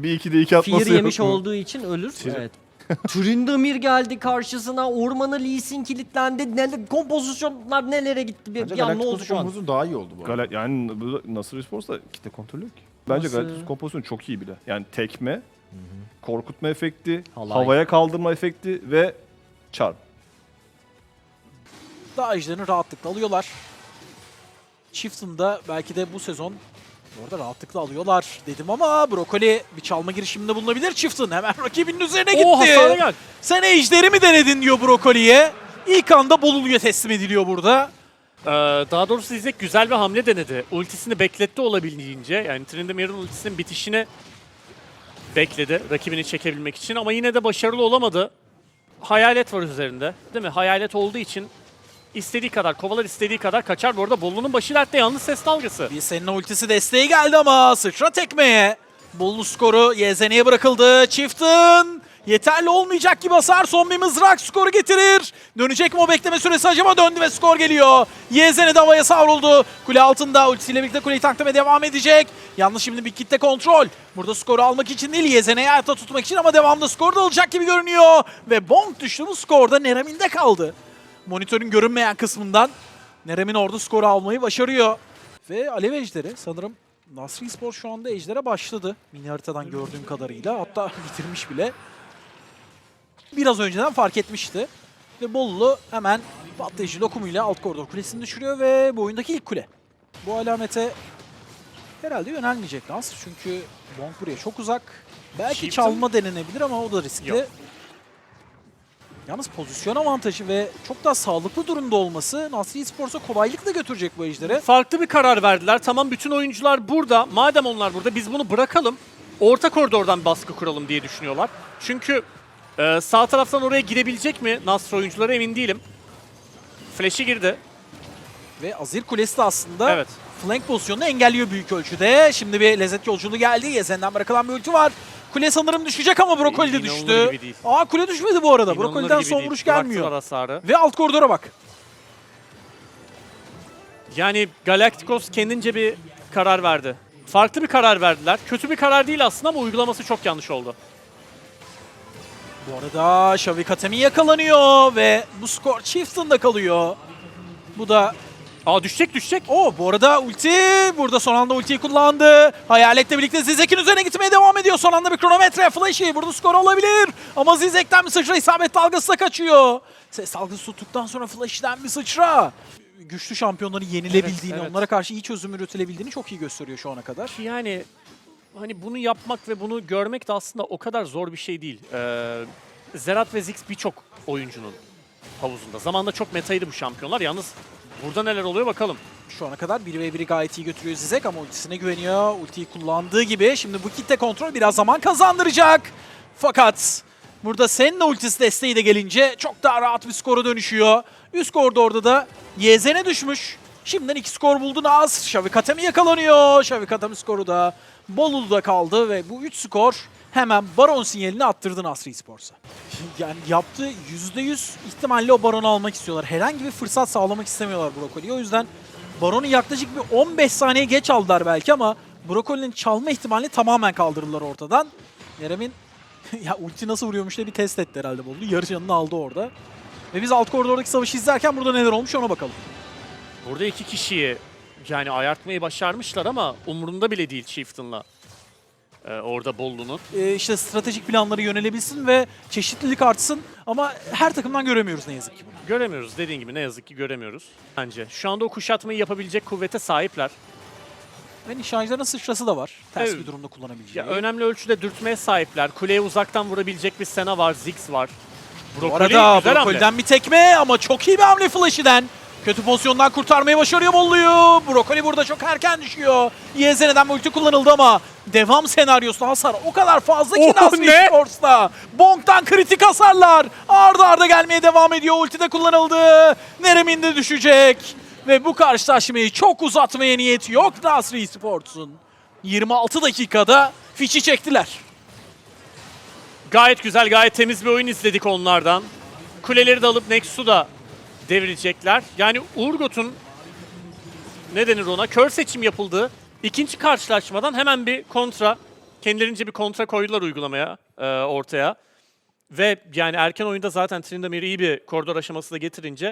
Bir iki de iki atması Fear yemiş yok mu? olduğu için ölür. Tir- Evet. Trindamir geldi karşısına. Ormanı Lee Sin kilitlendi. Neler, kompozisyonlar nelere gitti? Bir, Bence bir anda oldu şu an. kompozisyon daha iyi oldu bu arada. Gala, yani bu Nasır Esports'ta kitle kontrolü yok ki. Bence Nasıl? Kompozisyonu çok iyi bile. Yani tekme, korkutma efekti, Halay. havaya kaldırma efekti ve çarp. Daha ejderini rahatlıkla alıyorlar. Chieftain'da belki de bu sezon orada rahatlıkla alıyorlar dedim ama Brokoli bir çalma girişiminde bulunabilir Chieftain. Hemen rakibinin üzerine gitti. O hasara gel. Sen ejderi mi denedin diyor Brokoli'ye. İlk anda Bolulu'ya teslim ediliyor burada. Ee, daha doğrusu Zizek güzel bir hamle denedi. Ultisini bekletti olabildiğince. Yani Trindamir'in ultisinin bitişini bekledi rakibini çekebilmek için ama yine de başarılı olamadı. Hayalet var üzerinde. Değil mi? Hayalet olduğu için istediği kadar, kovalar istediği kadar kaçar. Bu arada Bolu'nun başı dertte yalnız ses dalgası. Bir senin ultisi desteğe geldi ama sıçra tekmeye. Bolulu skoru YZN'ye bırakıldı. Chieftain yeterli olmayacak gibi hasar. Son bir mızrak skoru getirir. Dönecek mi o bekleme süresi acaba döndü ve skor geliyor. YZN de havaya savruldu. Kule altında ultisiyle birlikte kuleyi tanklamaya devam edecek. Yalnız şimdi bir kitle kontrol. Burada skoru almak için değil YZN'yi ayakta tutmak için ama devamlı skor da alacak gibi görünüyor. Ve Bonk düştü bu skorda Neramin'de kaldı. Monitörün görünmeyen kısmından Nerem'in orada skoru almayı başarıyor. Ve Alev Ejderi sanırım Nasri Spor şu anda Ejder'e başladı. Mini haritadan gördüğüm kadarıyla. Hatta bitirmiş bile. Biraz önceden fark etmişti. Ve Bollu hemen patlayıcı lokumuyla alt koridor kulesini düşürüyor ve bu oyundaki ilk kule. Bu alamete herhalde yönelmeyecek Nasr. Çünkü Bonk buraya çok uzak. Belki Chieftain- çalma denenebilir ama o da riskli. Yok. Yalnız pozisyon avantajı ve çok daha sağlıklı durumda olması Nasri Sports'a kolaylıkla götürecek bu ejderi. Farklı bir karar verdiler. Tamam bütün oyuncular burada. Madem onlar burada biz bunu bırakalım. Orta koridordan baskı kuralım diye düşünüyorlar. Çünkü e, sağ taraftan oraya girebilecek mi Nasr oyuncuları emin değilim. Flash'i girdi. Ve Azir Kulesi de aslında Evet. flank pozisyonunu engelliyor büyük ölçüde. Şimdi bir lezzet yolculuğu geldi. Yezen'den bırakılan bir ulti var. Kule sanırım düşecek ama Brokoli de düştü. Aa kule düşmedi bu arada. İnanılır Brokoli'den son vuruş gelmiyor. Ve alt koridora bak. Yani Galacticos kendince bir karar verdi. Farklı bir karar verdiler. Kötü bir karar değil aslında ama uygulaması çok yanlış oldu. Bu arada Xavi Katemi yakalanıyor ve bu skor Chieftain'da kalıyor. Bu da Aa düşecek düşecek. o bu arada ulti burada son anda ultiyi kullandı. Hayalet'le birlikte Zizek'in üzerine gitmeye devam ediyor. Son anda bir kronometre flash'i burada skor olabilir. Ama Zizek'ten bir sıçra isabet dalgası da kaçıyor. Ses dalgası tuttuktan sonra flash'den bir sıçra. Güçlü şampiyonları yenilebildiğini, Evet, evet. onlara karşı iyi çözüm üretilebildiğini çok iyi gösteriyor şu ana kadar. Yani hani bunu yapmak ve bunu görmek de aslında o kadar zor bir şey değil. Ee, Zerat ve Ziggs birçok oyuncunun havuzunda. Zamanında çok metaydı bu şampiyonlar. Yalnız burada neler oluyor bakalım. Şu ana kadar 1v1'i gayet iyi götürüyor Zizek ama ultisine güveniyor. Ultiyi kullandığı gibi şimdi bu kitle kontrol biraz zaman kazandıracak. Fakat burada Senna ultisi desteği de gelince çok daha rahat bir skora dönüşüyor. Üst koridorda da Yezen'e düşmüş. Şimdiden iki skor buldu Naz. Şavi Katemi yakalanıyor. Şavi Katemi skoru da Bolulu'da kaldı ve bu üç skor hemen Baron sinyalini attırdı Nasri Sports'a. Yani yaptığı %100 ihtimalle o Baron'u almak istiyorlar. Herhangi bir fırsat sağlamak istemiyorlar Brokoli'ye. O yüzden Baron'u yaklaşık bir 15 saniye geç aldılar belki ama Brokoli'nin çalma ihtimalini tamamen kaldırdılar ortadan. Nerem'in ya ulti nasıl vuruyormuş diye bir test etti herhalde Bolu. Yarı canını aldı orada. Ve biz alt koridordaki savaşı izlerken burada neler olmuş ona bakalım. Burada iki kişiyi yani ayartmayı başarmışlar ama umurunda bile değil Chieftain'la. Ee, orada Bollu'nun. Ee, işte stratejik planları yönelebilsin ve çeşitlilik artsın ama her takımdan göremiyoruz ne yazık ki bunu. Göremiyoruz. Dediğin gibi ne yazık ki göremiyoruz. Bence. Şu anda o kuşatmayı yapabilecek kuvvete sahipler. Ve nişancıların sıçrası da var. Ters Evet. bir durumda kullanabileceği. Ya önemli ölçüde dürtmeye sahipler. Kuleye uzaktan vurabilecek bir Sena var, Ziggs var. Bu Brokoli arada güzel hamle. Brokoli'den bir tekme ama çok iyi bir hamle Flash'iden. Kötü pozisyondan kurtarmayı başarıyor Bollu'yu. Brokoli burada çok erken düşüyor. Yezene'den ulti kullanıldı ama devam senaryosunda hasar o kadar fazla ki Oh, ne? Sports'ta. Bonk'tan kritik hasarlar. Arda arda gelmeye devam ediyor. Ulti de kullanıldı. Nerem'in de düşecek. Ve bu karşılaşmayı çok uzatmaya niyeti yok Nasri Sports'un. 26 dakikada fişi çektiler. Gayet güzel, gayet temiz bir oyun izledik onlardan. Kuleleri de alıp Nexus'u da devirecekler. Yani Urgot'un ne denir ona? Kör seçim yapıldığı ikinci karşılaşmadan hemen bir kontra kendilerince bir kontra koydular uygulamaya e, ortaya. Ve yani erken oyunda zaten Tryndamere iyi bir koridor aşaması da getirince